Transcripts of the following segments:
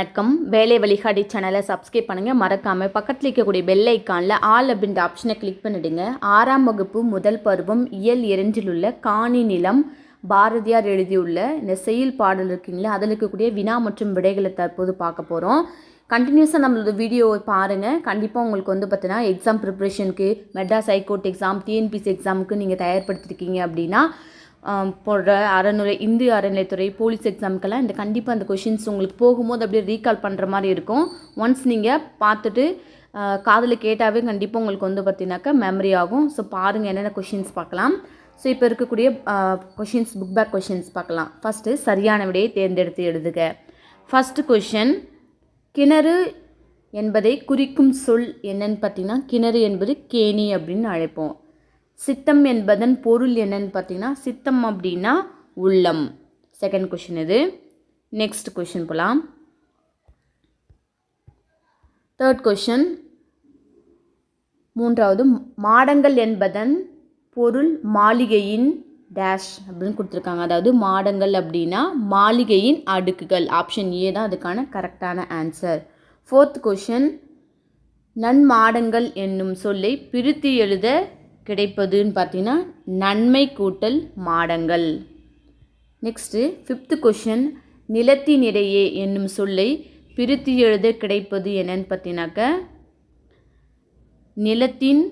வணக்கம். வேலை வழிகாட்டி சேனலை சப்ஸ்கிரைப் பண்ணுங்கள் மறக்காமல் பக்கத்தில் இருக்கக்கூடிய பெல் ஐக்கானில் ஆல் அப்படின்ற ஆப்ஷனை கிளிக் பண்ணிடுங்க. ஆறாம் வகுப்பு முதல் பருவம் இயல் இரண்டில் உள்ள காணி நிலம் பாரதியார் எழுதியுள்ள இந்த செயல் பாடல் இருக்குங்களா அதில் இருக்கக்கூடிய வினா மற்றும் விடைகளை தற்போது பார்க்க போகிறோம் கண்டினியூஸாக நம்மளோட வீடியோவை பாருங்கள் கண்டிப்பாக உங்களுக்கு வந்து பார்த்தீங்கன்னா exam ப்ரிப்ரேஷனுக்கு Madras high court exam TNPSC எக்ஸாமுக்கு நீங்கள் தயார்படுத்திருக்கீங்க அப்படின்னா போடுற அறநிலை இந்திய அறநிலைத்துறை போலீஸ் எக்ஸாமுக்கெல்லாம் இந்த கண்டிப்பாக அந்த கொஷின்ஸ் உங்களுக்கு போகும்போது அப்படியே ரீகால் பண்ணுற மாதிரி இருக்கும். ஒன்ஸ் நீங்கள் பார்த்துட்டு காதில் கேட்டாவே கண்டிப்பாக உங்களுக்கு வந்து பார்த்தீங்கன்னாக்கா மெமரி ஆகும். ஸோ பாருங்கள் என்னென்ன கொஷின்ஸ் பார்க்கலாம். ஸோ இப்போ இருக்கக்கூடிய கொஷின்ஸ் புக் பேக் கொஷின்ஸ் பார்க்கலாம். ஃபஸ்ட்டு சரியான விடையை தேர்ந்தெடுத்து எழுதுக. ஃபஸ்ட்டு கொஷின் கிணறு என்பதை குறிக்கும் சொல் என்னன்னு பார்த்தீங்கன்னா கிணறு என்பது கேணி அப்படின்னு அழைப்போம். சித்தம் என்பதன் பொருள் என்னன்னு பார்த்தீங்கன்னா சித்தம் அப்படின்னா உள்ளம். செகண்ட் கொஷின் இது நெக்ஸ்ட் கொஷின் போகலாம் தேர்ட் கொஷின் மூன்றாவது மாடங்கள் என்பதன் பொருள் மாளிகையின் டேஷ் அப்படின்னு கொடுத்துருக்காங்க. அதாவது மாடங்கள் அப்படின்னா மாளிகையின் அடுக்குகள். ஆப்ஷன் ஏ தான் அதுக்கான கரெக்டான ஆன்சர் ஃபோர்த் கொஷின் நன்மாடங்கள் என்னும் சொல்லை பிரித்து எழுத கிடைப்பதுன்னு பார்த்தீங்கன்னா நன்மை கூட்டல் மாடங்கள். நெக்ஸ்ட்டு ஃபிஃப்த்து கொஷின் நிலத்தினிடையே என்னும் சொல்லை பிரித்து எழுத கிடைப்பது என்னன்னு பார்த்தீங்கன்னாக்க நிலத்தின்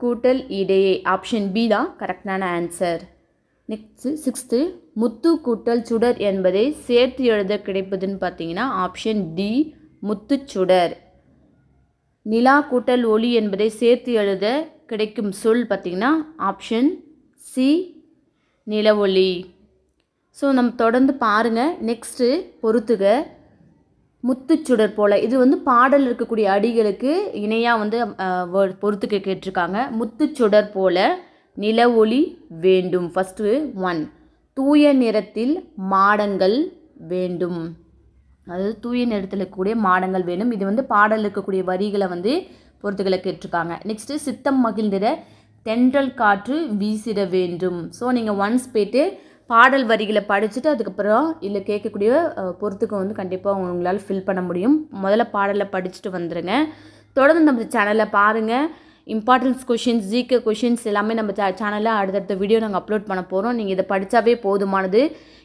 கூட்டல் இடையே ஆப்ஷன் பி தான் கரெக்டான ஆன்சர் நெக்ஸ்ட்டு சிக்ஸ்த்து முத்து கூட்டல் சுடர் என்பதை சேர்த்து எழுத கிடைப்பதுன்னு பார்த்தீங்கன்னா ஆப்ஷன் டி முத்துச்சுடர் நிலா கூட்டல் ஒளி என்பதை சேர்த்து எழுத கிடைக்கும் சொல் பார்த்திங்கன்னா ஆப்ஷன் சி நிலவொளி. ஸோ நம்ம தொடர்ந்து பாருங்கள் நெக்ஸ்ட்டு பொறுத்துக. முத்துச்சுடர் போல். இது வந்து பாடல் இருக்கக்கூடிய அடிகளுக்கு இணையாக வந்து பொறுத்துக்க கேட்டிருக்காங்க. முத்துச்சுடர் போல நில ஒளி வேண்டும். ஃபஸ்ட்டு ஒன் தூய நிறத்தில் மாடங்கள் வேண்டும். அதாவது தூய நிறத்தில் இருக்கக்கூடிய மாடங்கள் வேணும். இது வந்து பாடல் இருக்கக்கூடிய வரிகளை வந்து பொறுத்துக்களை கேட்டிருக்காங்க நெக்ஸ்ட்டு சித்தம் மகிழ்ந்திட தென்றல் காற்று வீசிட வேண்டும். ஸோ நீங்கள் ஒன்ஸ் போயிட்டு பாடல் வரிகளை படிச்சுட்டு அதுக்கப்புறம் இல்லை கேட்கக்கூடிய அஹ், பொறுத்துக்கு வந்து கண்டிப்பாக உங்களால் ஃபில் பண்ண முடியும். முதல்ல பாடலை படிச்சுட்டு வந்துடுங்க தொடர்ந்து நம்ம சேனலை பாருங்கள் இம்பார்ட்டன்ஸ் கொஷின்ஸ் ஜிகே கொஷின்ஸ் எல்லாமே நம்ம சேனலில் அடுத்தடுத்த வீடியோ நாங்கள் அப்லோட் பண்ண போகிறோம் நீங்கள் இதை படித்தாவே போதுமானது.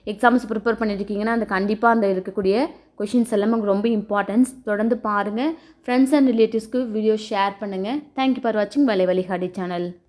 எக்ஸாம்ஸ் ப்ரிப்பேர் பண்ணியிருக்கீங்கன்னா அந்த கண்டிப்பாக அந்த இருக்கக்கூடிய கொஷின்ஸ் எல்லாமே உங்களுக்கு ரொம்ப இம்பார்ட்டன்ஸ் தொடர்ந்து பாருங்கள் ஃப்ரெண்ட்ஸ் அண்ட் ரிலேட்டிவ்ஸ்க்கு வீடியோ ஷேர் பண்ணுங்கள் தேங்க்யூ ஃபார் வாட்சிங் வலை வழிகாடி சேனல்